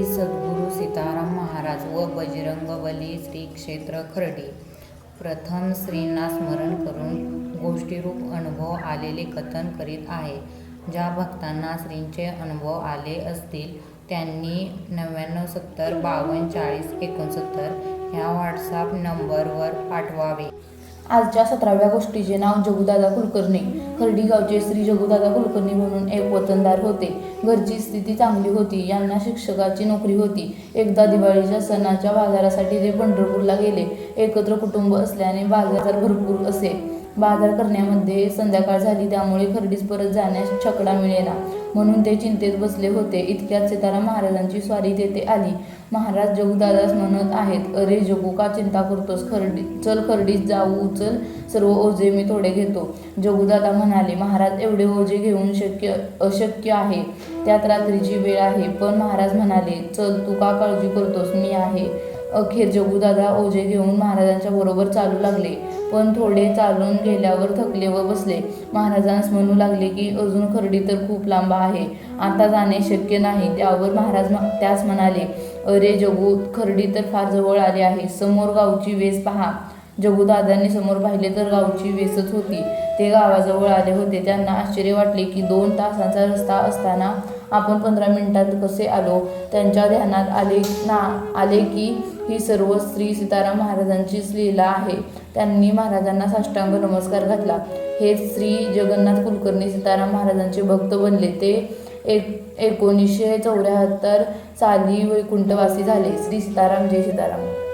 श्री सद्गुरू सीताराम महाराज व बजरंगबली श्री क्षेत्र खर्डी. प्रथम श्रींना स्मरण करून गोष्टीरूप अनुभव आलेले कथन करीत आहे. ज्या भक्तांना श्रींचे अनुभव आले असतील त्यांनी नव्याण्णव सत्तर बावन्न चाळीस एकोणसत्तर ह्या व्हॉट्सॲप नंबरवर पाठवावे. आजच्या सतराव्या गोष्टीचे नाव जगुदादा कुलकर्णी. खर्डी गावचे श्री जगुदादा कुलकर्णी म्हणून एक वतनदार होते. घरची स्थिती चांगली होती. यांना शिक्षकाची नोकरी होती. एकदा दिवाळीच्या सणाच्या बाजारासाठी ते पंढरपूरला गेले. एकत्र कुटुंब असल्याने बाजार भरपूर असे. बाजार करण्यामध्ये संध्याकाळ झाली त्यामुळे खर्डीस परत जाण्यास छकडा मिळेना. म्हणून ते चिंतेत बसले होते. इतक्यात सीताराम महाराजांची स्वारी तेथे आली. महाराज जगदादास म्हणत आहेत अरे जगू का चिंता करतोस? खर्डी चल खर्डीस जाऊ चल. सर्व ओझे मी थोडे घेतो. जगुदादा म्हणाले महाराज एवढे ओझे घेऊन शक्य अशक्य आहे. त्यात रात्रीची वेळ आहे. पण महाराज म्हणाले चल तू का काळजी करतोस? मी आहे. अखेर जगुदादा ओझे घेऊन महाराजांच्या बरोबर चालू लागले. पण थोडे चालून गेल्यावर थकले व बसले. महाराजांस म्हणू लागले की अजून खर्डी तर खूप लांब आहे. आता जाणे शक्य नाही. त्यावर महाराज त्यास म्हणाले अरे जगू खर्डी तर फार जवळ आले आहे. समोर गावची वेस पहा. जगूदादांनी समोर पाहिले तर गावची वेसच होती. ते गावाजवळ आले होते. त्यांना आश्चर्य वाटले की दोन तासांचा रस्ता असताना आपण पंधरा मिनिटात कसे आलो? त्यांच्या ध्यानात आले ना आले की ही सर्व श्री सीताराम महाराजांचीच लीला आहे. त्यांनी महाराजांना साष्टांग नमस्कार घातला. हे श्री जगन्नाथ कुलकर्णी सीताराम महाराजांचे भक्त बनले. ते एक एकोणीसशे चौऱ्याहत्तर साली वैकुंठवासी झाले. श्री सीताराम जय सीताराम.